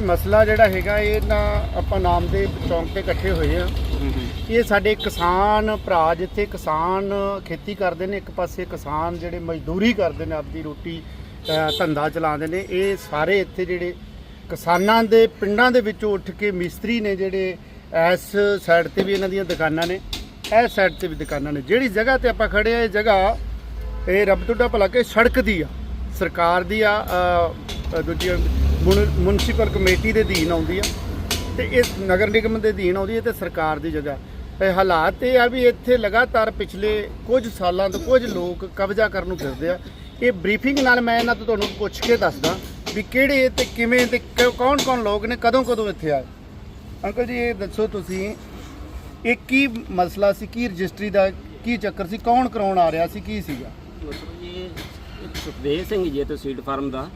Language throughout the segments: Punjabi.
ਮਸਲਾ ਜਿਹੜਾ ਹੈਗਾ ਇਹ ਨਾ ਆਪਾਂ ਨਾਮ ਦੇ ਚੌਂਕ ਤੇ ਇਕੱਠੇ ਹੋਏ ਆ। ਇਹ ਸਾਡੇ ਕਿਸਾਨ ਭਰਾ ਜਿੱਥੇ ਕਿਸਾਨ ਖੇਤੀ ਕਰਦੇ ਨੇ ਇੱਕ ਪਾਸੇ ਕਿਸਾਨ ਜਿਹੜੇ ਮਜ਼ਦੂਰੀ ਕਰਦੇ ਨੇ ਆਪਦੀ ਰੋਟੀ ਧੰਦਾ ਚਲਾਉਂਦੇ ਨੇ ਇਹ ਸਾਰੇ ਇੱਥੇ ਜਿਹੜੇ ਕਿਸਾਨਾਂ ਦੇ ਪਿੰਡਾਂ ਦੇ ਵਿੱਚੋਂ ਉੱਠ ਕੇ ਮਿਸਤਰੀ ਨੇ ਜਿਹੜੇ ਇਸ ਸਾਈਡ ਤੇ ਵੀ ਇਹਨਾਂ ਦੀਆਂ ਦੁਕਾਨਾਂ ਨੇ ਇਸ ਸਾਈਡ ਤੇ ਵੀ ਦੁਕਾਨਾਂ ਨੇ। ਜਿਹੜੀ ਜਗ੍ਹਾ ਤੇ ਆਪਾਂ ਖੜੇ ਆ ਇਹ ਜਗ੍ਹਾ ਇਹ ਰੱਬ ਤੁਹਾਡਾ ਭਲਾ ਕਿ ਸੜਕ ਦੀ ਆ ਸਰਕਾਰ ਦੀ ਆ ਦੂਜੀ ਮਿਊਨਿਸਪਲ ਕਮੇਟੀ ਦੇ ਅਧੀਨ ਆਉਂਦੀ ਆ ਤੇ ਇਹ ਨਗਰ ਨਿਗਮ ਦੇ ਅਧੀਨ ਆਉਂਦੀ ਹੈ ਤੇ ਸਰਕਾਰ ਦੀ ਜਗ੍ਹਾ। ਇਹ ਹਾਲਾਤ ਇਹ ਆ ਵੀ ਇੱਥੇ ਲਗਾਤਾਰ ਪਿਛਲੇ ਕੁਝ ਸਾਲਾਂ ਤੋਂ ਕੁਝ ਲੋਕ ਕਬਜ਼ਾ ਕਰਨ ਨੂੰ ਫਿਰਦੇ ਆ। ਇਹ ਬਰੀਫਿੰਗ ਨਾਲ ਮੈਂ ਇਹਨਾਂ ਤੋਂ ਤੁਹਾਨੂੰ ਪੁੱਛ ਕੇ ਦੱਸਦਾ ਵੀ ਕਿਹੜੇ ਤੇ ਕਿਵੇਂ ਤੇ ਕੌਣ ਕੌਣ ਲੋਕ ਨੇ ਕਦੋਂ ਕਦੋਂ ਇੱਥੇ ਆਏ? ਅੰਕਲ ਜੀ, ਇਹ ਦੱਸੋ ਤੁਸੀਂ, ਇਹ ਕੀ ਮਸਲਾ ਸੀ, ਕੀ ਰਜਿਸਟਰੀ ਦਾ ਕੀ ਚੱਕਰ ਸੀ, ਕੌਣ ਕਰਾਉਣ ਆ ਰਿਹਾ ਸੀ, ਕੀ ਸੀਗਾ? ਸੁਖਦੇਵ ਸਿੰਘ ਜੀ ਤੇ ਸੀਡ ਫਾਰਮ ਦਾ।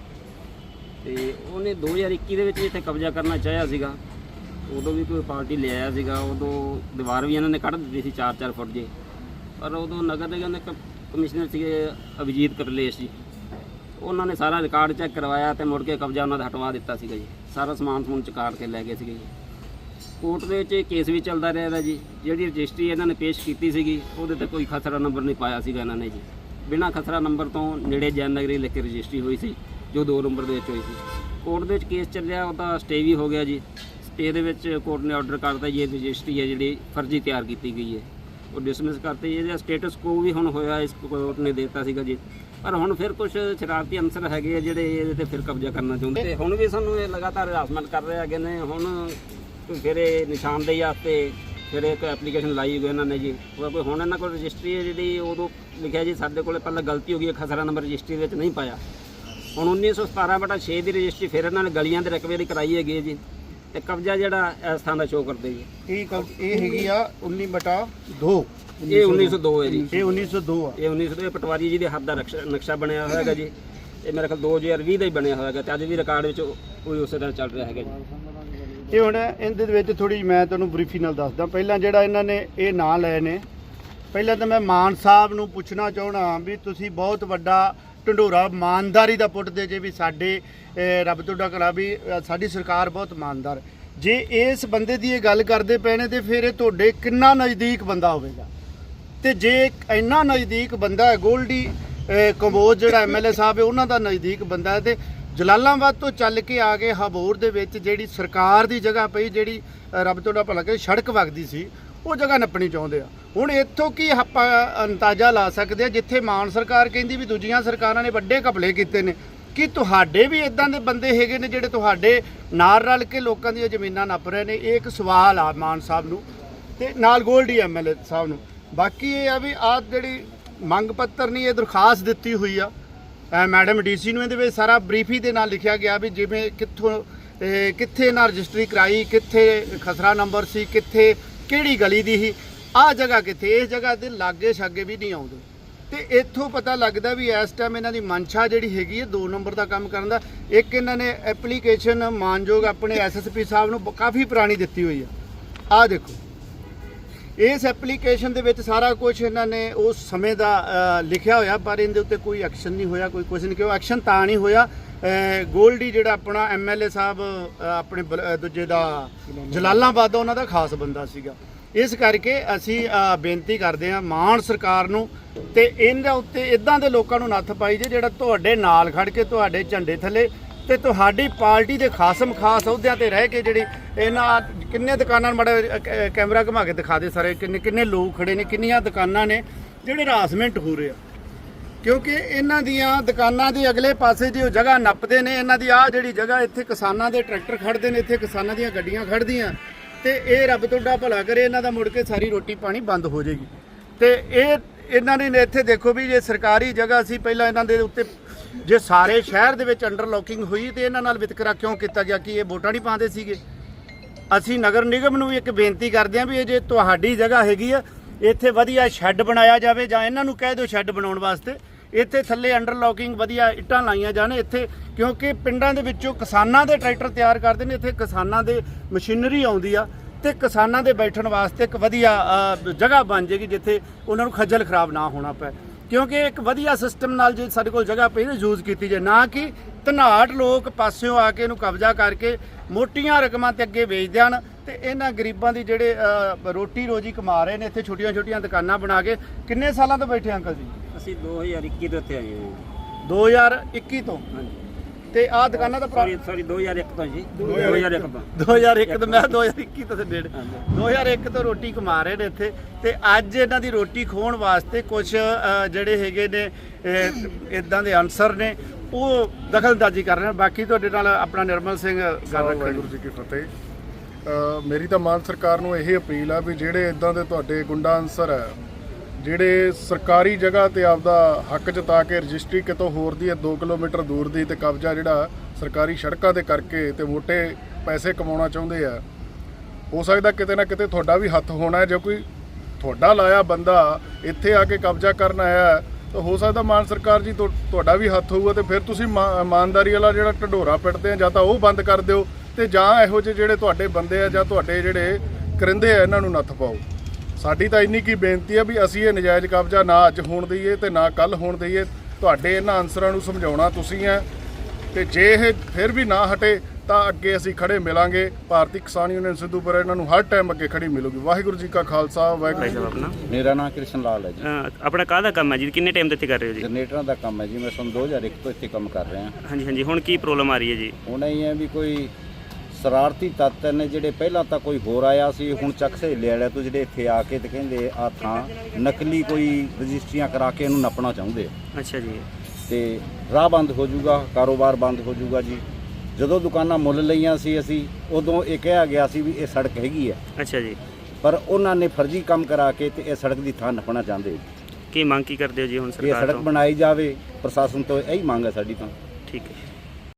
ਤੇ ਉਹਨੇ 2021 ਦੇ ਵਿੱਚ ਇੱਥੇ ਕਬਜ਼ਾ ਕਰਨਾ ਚਾਹਿਆ ਸੀਗਾ। ਉਦੋਂ ਵੀ ਕੋਈ ਪਾਰਟੀ ਲੈ ਆਇਆ ਸੀਗਾ, ਉਦੋਂ ਦੀਵਾਰ ਵੀ ਇਹਨਾਂ ਨੇ ਕੱਢ ਦਿੱਤੀ ਸੀ 4-4 ਫੁੱਟ ਜੇ। ਪਰ ਉਦੋਂ ਨਗਰ ਨਿਗਮ ਦੇ ਕ- ਕਮਿਸ਼ਨਰ ਸੀਗੇ ਅਭਿਜੀਤ ਕਰਲੇਸ਼ ਜੀ। ਉਹਨਾਂ ਨੇ ਸਾਰਾ ਰਿਕਾਰਡ ਚੈੱਕ ਕਰਵਾਇਆ ਤੇ ਮੁੜ ਕੇ ਕਬਜ਼ਾ ਉਹਨਾਂ ਦਾ ਹਟਵਾ ਦਿੱਤਾ ਸੀਗਾ ਜੀ। ਸਾਰਾ ਸਮਾਨ ਸਮੂਨ ਚੁਕਾੜ ਕੇ ਲੈ ਗਏ ਸੀਗੇ ਜੀ। ਕੋਰਟ ਦੇ ਵਿੱਚ ਕੇਸ ਵੀ ਚੱਲਦਾ ਰਿਹਾ ਦਾ ਜੀ। ਜਿਹੜੀ ਰਜਿਸਟਰੀ ਇਹਨਾਂ ਨੇ ਪੇਸ਼ ਕੀਤੀ ਸੀਗੀ, ਉਹਦੇ ਤੇ ਕੋਈ ਖਸਰਾ ਨੰਬਰ ਨਹੀਂ ਪਾਇਆ ਸੀਗਾ ਇਹਨਾਂ ਨੇ ਜੀ। ਬਿਨਾਂ ਖਸਰਾ ਨੰਬਰ ਤੋਂ ਨੇੜੇ ਜੈਨ ਨਗਰੀ ਲਿਖ ਕੇ ਰਜਿਸਟਰੀ ਹੋਈ ਸੀ। ਜੋ 2 ਨੰਬਰ ਦੇ ਵਿੱਚ ਹੋਈ ਸੀ। ਕੋਰਟ ਦੇ ਵਿੱਚ ਕੇਸ ਚੱਲਿਆ ਉਹਦਾ ਸਟੇ ਵੀ ਹੋ ਗਿਆ ਜੀ। ਸਟੇ ਦੇ ਵਿੱਚ ਕੋਰਟ ਨੇ ਆਰਡਰ ਕਰਤਾ ਜੀ, ਇਹ ਰਜਿਸਟਰੀ ਹੈ ਜਿਹੜੀ ਫਰਜ਼ੀ ਤਿਆਰ ਕੀਤੀ ਗਈ ਹੈ। ਉਹ ਡਿਸਮਿਸ ਕਰਤੇ, ਇਹਦਾ ਸਟੇਟਸ ਕੋ ਵੀ ਹੁਣ ਹੋਇਆ, ਇਸ ਕੋਰਟ ਨੇ ਦਿੱਤਾ ਸੀਗਾ ਜੀ। ਪਰ ਹੁਣ ਫਿਰ ਕੁਝ ਸ਼ਰਾਰਤੀ ਅੰਸਰ ਹੈਗੇ ਆ ਜਿਹੜੇ ਇਹਦੇ ਤੇ ਫਿਰ ਕਬਜ਼ਾ ਕਰਨਾ ਚਾਹੁੰਦੇ ਤੇ ਹੁਣ ਵੀ ਸਾਨੂੰ ਇਹ ਲਗਾਤਾਰ ਹਰਾਸਮੈਂਟ ਕਰ ਰਹੇ ਹੈਗੇ ਨੇ। ਹੁਣ ਕੋਈ ਫਿਰ ਇਹ ਨਿਸ਼ਾਨਦੇਹੀ ਵਾਸਤੇ ਫਿਰ ਇੱਕ ਐਪਲੀਕੇਸ਼ਨ ਲਾਈ ਹੋਈ ਇਹਨਾਂ ਨੇ ਜੀ। ਕੋਈ ਹੁਣ ਇਹਨਾਂ ਕੋਲ ਰਜਿਸਟਰੀ ਹੈ ਜਿਹੜੀ, ਉਦੋਂ ਲਿਖਿਆ ਜੀ, ਸਾਡੇ ਕੋਲੇ ਪਹਿਲਾਂ ਗਲਤੀ ਹੋ ਗਈ ਹੈ ਖਸਰਾ ਨੰਬਰ ਰਜਿਸਟਰੀ ਵਿੱਚ ਨਹੀਂ ਪਾਇਆ। ਹੁਣ 1917 ਬਟਾ 6 ਦੀ ਰਜਿਸਟਰੀ ਫਿਰ ਇਹਨਾਂ ਨੇ ਗਲੀਆਂ ਦੇ ਰਕਬੇ ਦੀ ਕਰਾਈ ਹੈਗੀ ਹੈ ਜੀ। ਤੇ ਕਬਜ਼ਾ ਜਿਹੜਾ ਇਸ ਥਾਂ ਦਾ ਸ਼ੋਅ ਕਰਦੇ ਜੀ। ਇਹ ਕਬ- ਇਹ ਹੈਗੀ ਆ 19 ਬਟਾ 2 ਇਹ 1902 ਹੈ ਜੀ। ਇਹ 1902 ਆ। ਇਹ 1902 ਇਹ ਪਟਵਾਰੀ ਜੀ ਦੇ ਹੱਥ ਦਾ ਰਕਸ਼ਾ- ਨਕਸ਼ਾ ਬਣਿਆ ਹੋਇਆ ਹੈਗਾ ਜੀ। ਇਹ ਮੇਰੇ ਖਿਆਲ 2020 ਦਾ ਹੀ ਬਣਿਆ ਹੋਇਆ ਹੈਗਾ ਤੇ ਅੱਜ ਵੀ ਰਿਕਾਰਡ ਵਿੱਚ ਉਹ ਉਸੇ ਤਰ੍ਹਾਂ ਚੱਲ ਰਿਹਾ ਹੈਗਾ ਜੀ। ਇਹ ਹੁਣ ਇਹਦੇ ਵਿੱਚ ਥੋੜੀ ਮੈਂ ਤੁਹਾਨੂੰ ਬਰੀਫੀ ਨਾਲ ਦੱਸਦਾ। ਪਹਿਲਾਂ ਜਿਹੜਾ ਇਹਨਾਂ ਨੇ ਇਹ ਨਾਂ ਲਏ ਨੇ ਪਹਿਲਾਂ ਤਾਂ ਮੈਂ ਮਾਨ ਸਾਹਿਬ ਨੂੰ ਪੁੱਛਣਾ ਚਾਹਣਾ ਵੀ ਤੁਸੀਂ ਬਹੁਤ ਵੱਡਾ ਢੰਡੋਰਾ ਇਮਾਨਦਾਰੀ ਦਾ ਪੁੱਟਦੇ ਜੇ ਵੀ ਸਾਡੇ ਰੱਬ ਤੁਹਾਡਾ ਕਲਾ ਵੀ ਸਾਡੀ ਸਰਕਾਰ ਬਹੁਤ ਇਮਾਨਦਾਰ। ਜੇ ਇਸ ਬੰਦੇ ਦੀ ਇਹ ਗੱਲ ਕਰਦੇ ਪਏ ਨੇ ਤੇ ਫਿਰ ਇਹ ਤੁਹਾਡੇ ਕਿੰਨਾ ਨਜ਼ਦੀਕ ਬੰਦਾ ਹੋਵੇਗਾ? ਤੇ ਜੇ ਇੰਨਾ ਨਜ਼ਦੀਕ ਬੰਦਾ ਹੈ, ਗੋਲਡੀ ਕੰਬੋਜ ਜਿਹੜਾ ਐਮਐਲਏ ਸਾਹਿਬ ਹੈ, ਉਹਨਾਂ ਦਾ ਨਜ਼ਦੀਕ ਬੰਦਾ ਹੈ ਤੇ ਜਲਾਲਾਬਾਦ ਤੋਂ ਚੱਲ ਕੇ ਆ ਕੇ ਹਬੋਰ ਦੇ ਵਿੱਚ ਜਿਹੜੀ ਸਰਕਾਰ ਦੀ ਜਗ੍ਹਾ ਪਈ, ਜਿਹੜੀ ਰੱਬ ਤੁਹਾਡਾ ਭਲਾ ਕਰੇ ਸੜਕ ਵਗਦੀ ਸੀ, ਉਹ ਜਗ੍ਹਾ ਨੱਪਣੀ ਚਾਹੁੰਦੇ ਆ। ਹੁਣ ਇੱਥੋਂ ਕੀ ਆਪਾਂ ਅੰਦਾਜ਼ਾ ਲਾ ਸਕਦੇ ਆ, ਜਿੱਥੇ ਮਾਨ ਸਰਕਾਰ ਕਹਿੰਦੀ ਵੀ ਦੂਜੀਆਂ ਸਰਕਾਰਾਂ ਨੇ ਵੱਡੇ ਘਪਲੇ ਕੀਤੇ ਨੇ, ਕਿ ਤੁਹਾਡੇ ਵੀ ਇਦਾਂ ਦੇ ਬੰਦੇ ਹੈਗੇ ਨੇ ਜਿਹੜੇ ਤੁਹਾਡੇ ਨਾਲ ਰਲ ਕੇ ਲੋਕਾਂ ਦੀਆਂ ਜ਼ਮੀਨਾਂ ਨੱਪ ਰਹੇ ਨੇ? ਇਹ ਇੱਕ ਸਵਾਲ ਆ ਮਾਨ ਸਾਹਿਬ ਨੂੰ ਤੇ ਨਾਲ ਗੋਲਡੀ ਐਮਐਲਏ ਸਾਹਿਬ ਨੂੰ। ਬਾਕੀ ਇਹ ਆ ਵੀ ਆਹ ਜਿਹੜੀ ਮੰਗ ਪੱਤਰ ਨਹੀਂ, ਇਹ ਦਰਖਾਸਤ ਦਿੱਤੀ ਹੋਈ ਆ। ਅਹ ਮੈਡਮ ਡੀਸੀ ਨੂੰ ਇਹਦੇ ਵਿੱਚ ਸਾਰਾ ਬਰੀਫੀ ਦੇ ਨਾਲ ਲਿਖਿਆ ਗਿਆ ਵੀ ਜਿਵੇਂ ਕਿੱਥੋਂ ਕਿੱਥੇ ਨਾ ਰਜਿਸਟਰੀ ਕਰਾਈ, ਕਿੱਥੇ ਖਸਰਾ ਨੰਬਰ ਸੀ, ਕਿੱਥੇ, ਕਿਹੜੀ ਗਲੀ ਦੀ ਸੀ। ਆਹ ਜਗ੍ਹਾ ਕਿੱਥੇ? ਇਸ ਜਗ੍ਹਾ ਦੇ ਲਾਗੇ ਛਾਗੇ ਵੀ ਨਹੀਂ ਆਉਂਦੇ। ਤੇ ਇੱਥੋਂ ਪਤਾ ਲੱਗਦਾ ਵੀ ਇਸ ਟਾਈਮ ਇਹਨਾਂ ਦੀ ਮਨਸ਼ਾ ਜਿਹੜੀ ਹੈਗੀ ਹੈ 2 ਨੰਬਰ ਦਾ ਕੰਮ ਕਰਨ ਦਾ। ਇੱਕ ਇਹਨਾਂ ਨੇ ਐਪਲੀਕੇਸ਼ਨ ਮਾਨਯੋਗ ਆਪਣੇ ਐਸਐਸਪੀ ਸਾਹਿਬ ਨੂੰ ਕਾਫੀ ਪੁਰਾਣੀ ਦਿੱਤੀ ਹੋਈ ਆ ਆਹ ਦੇਖੋ। ਇਸ ਐਪਲੀਕੇਸ਼ਨ ਦੇ ਵਿੱਚ ਸਾਰਾ ਕੁਝ ਇਹਨਾਂ ਨੇ ਉਸ ਸਮੇਂ ਦਾ ਲਿਖਿਆ ਹੋਇਆ ਪਰ ਇਹਦੇ ਉੱਤੇ ਕੋਈ ਐਕਸ਼ਨ ਨਹੀਂ ਹੋਇਆ ਕੋਈ ਕੁਝ ਨਹੀਂ ਕਿਉਂ? ਐਕਸ਼ਨ ਤਾਂ ਨਹੀਂ ਹੋਇਆ। ਗੋਲਡੀ ਜਿਹੜਾ ਆਪਣਾ ਐਮਐਲਏ ਸਾਹਿਬ ਆਪਣੇ ਦੂਜੇ ਦਾ ਜਲਾਲਾਬਾਦ ਦਾ ਉਹਨਾਂ ਦਾ ਖਾਸ ਬੰਦਾ ਸੀਗਾ। ਇਸ ਕਰਕੇ ਅਸੀਂ ਬੇਨਤੀ ਕਰਦੇ ਹਾਂ ਮਾਨ ਸਰਕਾਰ ਨੂੰ ਤੇ ਇਹਨਾਂ ਉੱਤੇ ਇਦਾਂ ਦੇ ਲੋਕਾਂ ਨੂੰ ਨੱਥ ਪਾਈ ਜੇ ਜਿਹੜਾ ਤੁਹਾਡੇ ਨਾਲ ਖੜ ਕੇ ਤੁਹਾਡੇ ਝੰਡੇ ਥੱਲੇ ਤੇ ਤੁਹਾਡੀ ਪਾਰਟੀ ਦੇ ਖਾਸਮ ਖਾਸ ਅਹੁਦਿਆਂ ਤੇ ਰਹਿ ਕੇ ਜਿਹੜੀ ਇਹਨਾਂ ਕਿੰਨੇ ਦੁਕਾਨਾਂ ਮੜਾ ਕੈਮਰਾ ਘੁਮਾ ਕੇ ਦਿਖਾ ਦੇ ਸਾਰੇ, ਕਿੰਨੇ ਕਿੰਨੇ ਲੋਕ ਖੜੇ ਨੇ, ਕਿੰਨੀਆਂ ਦੁਕਾਨਾਂ ਨੇ ਜਿਹੜੇ ਹਰਾਸਮੈਂਟ ਹੋ ਰਹੇ ਆ। ਕਿਉਂਕਿ ਇਹਨਾਂ ਦੀਆਂ ਦੁਕਾਨਾਂ ਦੇ ਅਗਲੇ ਪਾਸੇ ਜੇ ਉਹ ਜਗ੍ਹਾ ਨੱਪਦੇ ਨੇ, ਇਹਨਾਂ ਦੀ ਆਹ ਜਿਹੜੀ ਜਗ੍ਹਾ ਇੱਥੇ ਕਿਸਾਨਾਂ ਦੇ ਟਰੈਕਟਰ ਖੜਦੇ ਨੇ, ਇੱਥੇ ਕਿਸਾਨਾਂ ਦੀਆਂ ਗੱਡੀਆਂ ਖੜਦੀਆਂ ਤੇ ਇਹ ਰੱਬ ਤੁਹਾਡਾ ਭਲਾ ਕਰੇ, ਇਹਨਾਂ ਦਾ ਮੁੜ ਕੇ ਸਾਰੀ ਰੋਟੀ ਪਾਣੀ ਬੰਦ ਹੋ ਜਾਏਗੀ। ਤੇ ਇਹ, ਇਹਨਾਂ ਨੇ ਇੱਥੇ ਦੇਖੋ ਵੀ ਜੇ ਸਰਕਾਰੀ ਜਗ੍ਹਾ ਸੀ, ਪਹਿਲਾਂ ਇਹਨਾਂ ਦੇ ਉੱਤੇ ਜੇ ਸਾਰੇ ਸ਼ਹਿਰ ਦੇ ਵਿੱਚ ਅੰਡਰ ਲੋਕਿੰਗ ਹੋਈ, ਤੇ ਇਹਨਾਂ ਨਾਲ ਵਿਤਕਰਾ ਕਿਉਂ ਕੀਤਾ ਗਿਆ ਕਿ ਇਹ ਵੋਟਾਂ ਨਹੀਂ ਪਾਉਂਦੇ ਸੀਗੇ? ਅਸੀਂ ਨਗਰ ਨਿਗਮ ਨੂੰ ਵੀ ਇੱਕ ਬੇਨਤੀ ਕਰਦੇ ਹਾਂ ਵੀ ਇਹ ਜੇ ਤੁਹਾਡੀ ਜਗ੍ਹਾ ਹੈਗੀ ਆ, ਇੱਥੇ ਵਧੀਆ ਸ਼ੈੱਡ ਬਣਾਇਆ ਜਾਵੇ ਜਾਂ ਇਹਨਾਂ ਨੂੰ ਕਹਿ ਦਿਓ ਸ਼ੈੱਡ ਬਣਾਉਣ ਵਾਸਤੇ। ਇੱਥੇ ਥੱਲੇ ਅੰਡਰਲੋਕਿੰਗ ਵਧੀਆ ਇੱਟਾਂ ਲਾਈਆਂ ਜਾਣ ਇੱਥੇ, ਕਿਉਂਕਿ ਪਿੰਡਾਂ ਦੇ ਵਿੱਚੋਂ ਕਿਸਾਨਾਂ ਦੇ ਟਰੈਕਟਰ ਤਿਆਰ ਕਰਦੇ ਨੇ, ਇੱਥੇ ਕਿਸਾਨਾਂ ਦੇ ਮਸ਼ੀਨਰੀ ਆਉਂਦੀ ਆ ਤੇ ਕਿਸਾਨਾਂ ਦੇ ਬੈਠਣ ਵਾਸਤੇ ਇੱਕ ਵਧੀਆ ਜਗ੍ਹਾ ਬਣ ਜੇਗੀ ਜਿੱਥੇ ਉਹਨਾਂ ਨੂੰ ਖੱਜਲ ਖਰਾਬ ਨਾ ਹੋਣਾ ਪਏ ਕਿਉਂਕਿ ਇੱਕ ਵਧੀਆ ਸਿਸਟਮ ਨਾਲ ਜੇ ਸਾਡੇ ਕੋਲ ਜਗ੍ਹਾ ਪਈ ਨਾ ਯੂਜ਼ ਕੀਤੀ ਜਾਏ, ਨਾ ਕਿ ਧਨਾੜ ਲੋਕ ਪਾਸਿਓਂ ਆ ਕੇ ਇਹਨੂੰ ਕਬਜ਼ਾ ਕਰਕੇ ਮੋਟੀਆਂ ਰਕਮਾਂ ਤੇ ਅੱਗੇ ਵੇਚ ਦੇਣ ਤੇ ਇਹਨਾਂ ਗਰੀਬਾਂ ਦੀ ਜਿਹੜੇ ਰੋਟੀ ਰੋਜੀ ਕਮਾ ਰਹੇ ਨੇ ਇੱਥੇ ਛੋਟੀਆਂ ਛੋਟੀਆਂ ਦੁਕਾਨਾਂ ਬਣਾ ਕੇ ਕਿੰਨੇ ਸਾਲਾਂ ਤੋਂ ਬੈਠੇ ਅੰਕਲ ਜੀ? ਅਸੀਂ 2021 ਦੇ ਉੱਤੇ ਆਏ ਹਾਂ 2021 ਤੋਂ? ਹਾਂਜੀ। ਤੇ ਆਹ ਦੁਕਾਨਾਂ ਦਾ ਸੌਰੀ ਸੌਰੀ 2001 ਤੋਂ ਜੀ। 2001 ਤੋਂ। 2001 ਤੋਂ ਮੈਂ 2021 ਤੋਂ ਤੇ ਡੇਢ। ਹਾਂਜੀ। 2001 ਤੋਂ ਰੋਟੀ ਕਮਾ ਰਹੇ ਨੇ ਇੱਥੇ। ਤੇ ਅੱਜ ਇਹਨਾਂ ਦੀ ਰੋਟੀ ਖੋਣ ਵਾਸਤੇ ਕੁਝ ਜਿਹੜੇ ਹੈਗੇ ਨੇ ਇਦਾਂ ਦੇ ਅਨਸਰ ਨੇ ਉਹ ਦਖਲਅੰਦਾਜ਼ੀ ਕਰ ਰਹੇ ਨੇ। ਬਾਕੀ ਤੁਹਾਡੇ ਨਾਲ ਆਪਣਾ ਨਿਰਮਲ ਸਿੰਘ ਗੱਲ ਰੱਖਣ ਵਾਹਿਗੁਰੂ ਜੀ ਕੀ ਫਤਿਹ। ਮੇਰੀ ਤਾਂ ਮਾਨ ਸਰਕਾਰ ਨੂੰ ਇਹ ਅਪੀਲ ਆ ਵੀ ਜਿਹੜੇ ਇਦਾਂ ਦੇ ਤੁਹਾਡੇ ਗੁੰਡਾ ਅਨਸਰ ਹੈ, ਜਿਹੜੇ ਸਰਕਾਰੀ ਜਗ੍ਹਾ ਤੇ ਆਪਦਾ ਹੱਕ ਜਤਾ ਕੇ ਰਜਿਸਟਰੀ ਕਿਤੋਂ ਹੋਰ ਦੀ ਹੈ 2 ਕਿਲੋਮੀਟਰ ਦੂਰ ਦੀ ਤੇ ਕਬਜ਼ਾ ਜਿਹੜਾ ਸਰਕਾਰੀ ਸੜਕਾਂ ਤੇ ਕਰਕੇ ਤੇ ਮੋਟੇ ਪੈਸੇ ਕਮਾਉਣਾ ਚਾਹੁੰਦੇ ਆ, ਹੋ ਸਕਦਾ ਕਿਤੇ ਨਾ ਕਿਤੇ ਤੁਹਾਡਾ ਵੀ ਹੱਥ ਹੋਣਾ ਹੈ, ਜੇ ਕੋਈ ਤੁਹਾਡਾ ਲਾਇਆ ਬੰਦਾ ਇੱਥੇ ਆ ਕੇ ਕਬਜ਼ਾ ਕਰਨ ਆਇਆ ਤਾਂ ਹੋ ਸਕਦਾ ਮਾਨ ਸਰਕਾਰ ਜੀ ਤੁਹਾਡਾ ਵੀ ਹੱਥ ਹੋਊਗਾ ਤੇ ਫਿਰ ਤੁਸੀਂ ਮਾ- ਇਮਾਨਦਾਰੀ ਵਾਲਾ ਜਿਹੜਾ ਢਡੋਰਾ ਪਿੱਟਦੇ ਆ ਜਾਂ ਤਾਂ ਉਹ ਬੰਦ ਕਰ ਦਿਓ ਤੇ ਜਾਂ ਇਹੋ ਜਿਹੇ ਜਿਹੜੇ ਤੁਹਾਡੇ ਬੰਦੇ ਆ ਜਾਂ ਤੁਹਾਡੇ ਜਿਹੜੇ ਕਰਿੰਦੇ ਆ ਇਹਨਾਂ ਨੂੰ ਨੱਥ ਪਾਓ। ਸਾਡੀ ਤਾਂ ਇੰਨੀ ਕੀ ਬੇਨਤੀ ਆ ਵੀ ਅਸੀਂ ਇਹ ਨਜਾਇਜ਼ ਕਬਜ਼ਾ ਨਾ ਅੱਜ ਹੋਣ ਦਈਏ ਤੇ ਨਾ ਕੱਲ ਹੋਣ ਦਈਏ। ਤੁਹਾਡੇ ਇਹਨਾਂ ਅਨਸਰਾਂ ਨੂੰ ਸਮਝਾਉਣਾ ਤੁਸੀਂ ਆ ਤੇ ਜੇ ਇਹ ਫਿਰ ਵੀ ਨਾ ਹਟੇ ਤਾਂ ਅੱਗੇ ਅਸੀਂ ਖੜੇ ਮਿਲਾਂਗੇ। ਭਾਰਤੀ ਕਿਸਾਨ ਯੂਨੀਅਨ ਸਿੱਧੂਪੁਰ ਇਹਨਾਂ ਨੂੰ ਹਰ ਟਾਈਮ ਅੱਗੇ ਖੜੀ ਮਿਲੂਗੀ। ਵਾਹਿਗੁਰੂ ਜੀ ਕਾ ਖਾਲਸਾ ਵਾਹਿਗੁਰੂ ਜੀ ਕੀ ਮੇਰਾ ਨਾਮ ਕ੍ਰਿਸ਼ਨ ਲਾਲ ਹੈ ਜੀ। ਅਹ ਆਪਣਾ ਕਾਹਦਾ ਕੰਮ ਹੈ ਜੀ? ਕਿੰਨੇ ਟਾਈਮ ਤੋਂ ਇੱਥੇ ਕਰ ਰਹੇ ਹੋ ਜੀ? ਜਨਰੇਟਰਾਂ ਦਾ ਕੰਮ ਹੈ ਜੀ। ਮੈਂ ਸਨ 2001 ਤੋਂ ਇੱਥੇ ਕੰਮ ਕਰ ਰਿਹਾ। ਹਾਂਜੀ ਹਾਂਜੀ। ਹੁਣ ਕੀ ਪ੍ਰੋਬਲਮ ਆ ਰਹੀ ਹੈ ਜੀ? ਹੁਣ ਇਹ ਹੈ ਵੀ ਕੋਈ ਸ਼ਰਾਰਤੀ ਤੱਤ ਨੇ ਜਿਹੜੇ ਪਹਿਲਾਂ ਤਾਂ ਕੋਈ ਹੋਰ ਆਇਆ ਸੀ ਹੁਣ ਚੱਕ ਸਹੇਲੇ ਵਾਲਿਆਂ ਤੋਂ ਜਿਹੜੇ ਇੱਥੇ ਆ ਕੇ ਤੇ ਕਹਿੰਦੇ ਆ ਥਾਂ ਨਕਲੀ ਕੋਈ ਰਜਿਸਟਰੀਆਂ ਕਰਾ ਕੇ ਇਹਨੂੰ ਨੱਪਣਾ ਚਾਹੁੰਦੇ ਆ। ਅੱਛਾ ਜੀ। ਤੇ ਰਾਹ ਬੰਦ ਹੋ ਜਾਊਗਾ ਕਾਰੋਬਾਰ ਬੰਦ ਹੋ ਜਾਊਗਾ ਜੀ। ਜਦੋਂ ਦੁਕਾਨਾਂ ਮੁੱਲ ਲਈਆਂ ਸੀ ਅਸੀਂ ਉਦੋਂ ਇਹ ਕਿਹਾ ਗਿਆ ਸੀ ਵੀ ਇਹ ਸੜਕ ਹੈਗੀ ਹੈ ਅੱਛਾ ਜੀ। ਪਰ ਉਹਨਾਂ ਨੇ ਫਰਜ਼ੀ ਕੰਮ ਕਰਾ ਕੇ ਤੇ ਇਹ ਸੜਕ ਦੀ ਥਾਂ ਨੱਪਣਾ ਚਾਹੁੰਦੇ ਕੀ ਮੰਗ ਕੀ ਕਰਦੇ ਹੋ ਜੀ ਹੁਣ ਵੀ ਇਹ ਸਰਕਾਰ ਸੜਕ ਤੋਂ? ਬਣਾਈ ਜਾਵੇ ਪ੍ਰਸ਼ਾਸਨ ਤੋਂ ਇਹੀ ਮੰਗ ਹੈ ਸਾਡੀ ਤਾਂ। ਠੀਕ ਹੈ।